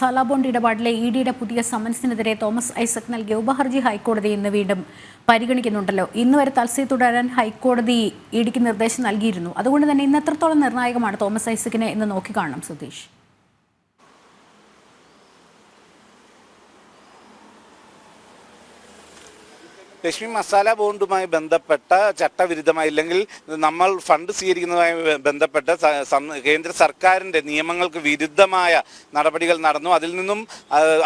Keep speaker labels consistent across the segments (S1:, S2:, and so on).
S1: Masala bond ഇടപാടിലെ E ഡിയുടെ പുതിയ സമൻസിനെതിരെ Thomas Isaac നൽകിയ ഉപഹർജി ഹൈക്കോടതി ഇന്ന് വീണ്ടും പരിഗണിക്കുന്നുണ്ടല്ലോ. ഇന്ന് വരെ തൽസി തുടരാൻ ഹൈക്കോടതി ഇ ഡിക്ക് നിർദ്ദേശം നൽകിയിരുന്നു. അതുകൊണ്ട് തന്നെ ഇന്ന് എത്രത്തോളം നിർണായകമാണ് തോമസ് ഐസക്കിനെ എന്ന് നോക്കിക്കാണണം സുധീഷ്.
S2: ലക്ഷ്മി മസാല ബോണ്ടുമായി ബന്ധപ്പെട്ട ചട്ടവിരുദ്ധമായി അല്ലെങ്കിൽ നമ്മൾ ഫണ്ട് സ്വീകരിക്കുന്നതുമായി ബന്ധപ്പെട്ട കേന്ദ്ര സർക്കാരിന്റെ നിയമങ്ങൾക്ക് വിരുദ്ധമായ നടപടികൾ നടന്നു. അതിൽ നിന്നും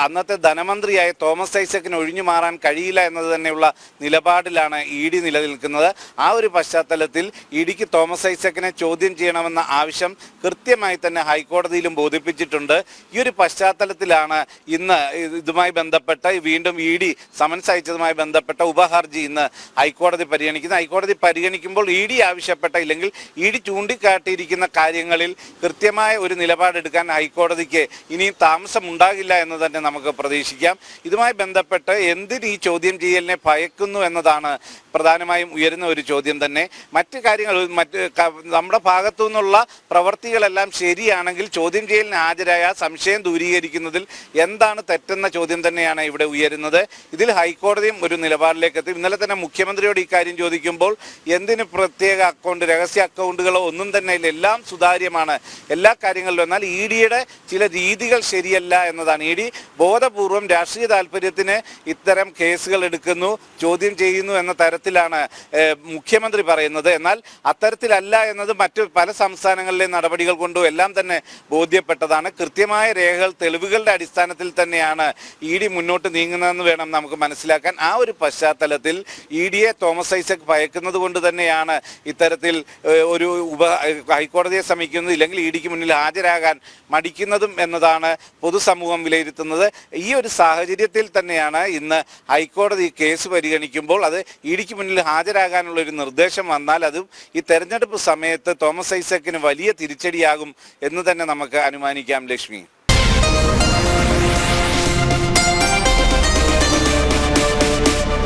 S2: അന്നത്തെ ധനമന്ത്രിയായ തോമസ് ഐസക്കിന് ഒഴിഞ്ഞു മാറാൻ കഴിയില്ല എന്നത് തന്നെയുള്ള നിലപാടിലാണ് ഇ ഡി നിലനിൽക്കുന്നത്. ആ ഒരു പശ്ചാത്തലത്തിൽ ഇഡിക്ക് ഡിക്ക് തോമസ് ഐസക്കിനെ ചോദ്യം ചെയ്യണമെന്ന ആവശ്യം കൃത്യമായി തന്നെ ഹൈക്കോടതിയിലും ബോധിപ്പിച്ചിട്ടുണ്ട്. ഈ ഒരു പശ്ചാത്തലത്തിലാണ് ഇന്ന് ഇതുമായി ബന്ധപ്പെട്ട വീണ്ടും ഇ ഡി സമൻസ് അയച്ചതുമായി ബന്ധപ്പെട്ട ഉപഹർജി ഇന്ന് ഹൈക്കോടതി പരിഗണിക്കുന്നത് ഹൈക്കോടതി പരിഗണിക്കുമ്പോൾ ഇ ഡി ആവശ്യപ്പെട്ട ഇല്ലെങ്കിൽ ഇ ഡി ചൂണ്ടിക്കാട്ടിയിരിക്കുന്ന കാര്യങ്ങളിൽ കൃത്യമായ ഒരു നിലപാടെടുക്കാൻ ഹൈക്കോടതിക്ക് ഇനിയും താമസം ഉണ്ടാകില്ല എന്ന് തന്നെ നമുക്ക് പ്രതീക്ഷിക്കാം. ഇതുമായി ബന്ധപ്പെട്ട് എന്തിന് ഈ ചോദ്യം ചെയ്യലിനെ ഭയക്കുന്നു എന്നതാണ് പ്രധാനമായും ഉയരുന്ന ഒരു ചോദ്യം തന്നെ. മറ്റ് കാര്യങ്ങൾ മറ്റ് നമ്മുടെ ഭാഗത്തു നിന്നുള്ള പ്രവൃത്തികളെല്ലാം ശരിയാണെങ്കിൽ ചോദ്യം ചെയ്യലിന് ഹാജരായ സംശയം ദൂരീകരിക്കുന്നതിൽ എന്താണ് തെറ്റെന്ന ചോദ്യം തന്നെയാണ് ഇവിടെ ഉയരുന്നത്. ഇതിൽ ഹൈക്കോടതിയും ഒരു നിലപാടിലേക്ക് എത്തി ഇന്നലെ തന്നെ മുഖ്യമന്ത്രിയോട് ഇക്കാര്യം ചോദിക്കുമ്പോൾ എന്തിന് പ്രത്യേക അക്കൗണ്ട് രഹസ്യ അക്കൗണ്ടുകളോ ഒന്നും തന്നെ ഇല്ല. എല്ലാം സുതാര്യമാണ്. എല്ലാ കാര്യങ്ങളിലും എന്നാൽ ഇ ഡിയുടെ ചില രീതികൾ ശരിയല്ല എന്നതാണ്. ഇ ഡി ബോധപൂർവം രാഷ്ട്രീയ താല്പര്യത്തിന് ഇത്തരം കേസുകൾ എടുക്കുന്നു ചോദ്യം ചെയ്യുന്നു എന്ന തരത്തിലാണ് മുഖ്യമന്ത്രി പറയുന്നത്. എന്നാൽ അത്തരത്തിലല്ല എന്നത് മറ്റ് പല സംസ്ഥാനങ്ങളിലെ നടപടികൾ കൊണ്ടും എല്ലാം തന്നെ ബോധ്യപ്പെട്ടതാണ്. കൃത്യമായ രേഖകൾ തെളിവുകളുടെ അടിസ്ഥാനത്തിൽ തന്നെയാണ് ഇ ഡി മുന്നോട്ട് നീങ്ങുന്നതെന്ന് വേണം നമുക്ക് മനസ്സിലാക്കാൻ. ആ ഒരു പശ്ചാത്തലത്തിൽ ഇ ഡി എ തോമസ് ഐസക് ഭയക്കുന്നത് കൊണ്ട് തന്നെയാണ് ഇത്തരത്തിൽ ഒരു ഉപ ഹൈക്കോടതിയെ സമീപിക്കുന്നത് ഇല്ലെങ്കിൽ ഇ ഡിക്ക് മുന്നിൽ ഹാജരാകാൻ മടിക്കുന്നതും എന്നതാണ് പൊതുസമൂഹം വിലയിരുത്തുന്നത്. ഈ ഒരു സാഹചര്യത്തിൽ തന്നെയാണ് ഇന്ന് ഹൈക്കോടതി കേസ് പരിഗണിക്കുമ്പോൾ അത് ഇ ഡിക്ക് മുന്നിൽ ഹാജരാകാനുള്ള ഒരു നിർദ്ദേശം വന്നാൽ അതും ഈ തെരഞ്ഞെടുപ്പ് സമയത്ത് തോമസ് ഐസക്കിന് വലിയ തിരിച്ചടിയാകും എന്ന് തന്നെ നമുക്ക് അനുമാനിക്കാം ലക്ഷ്മി.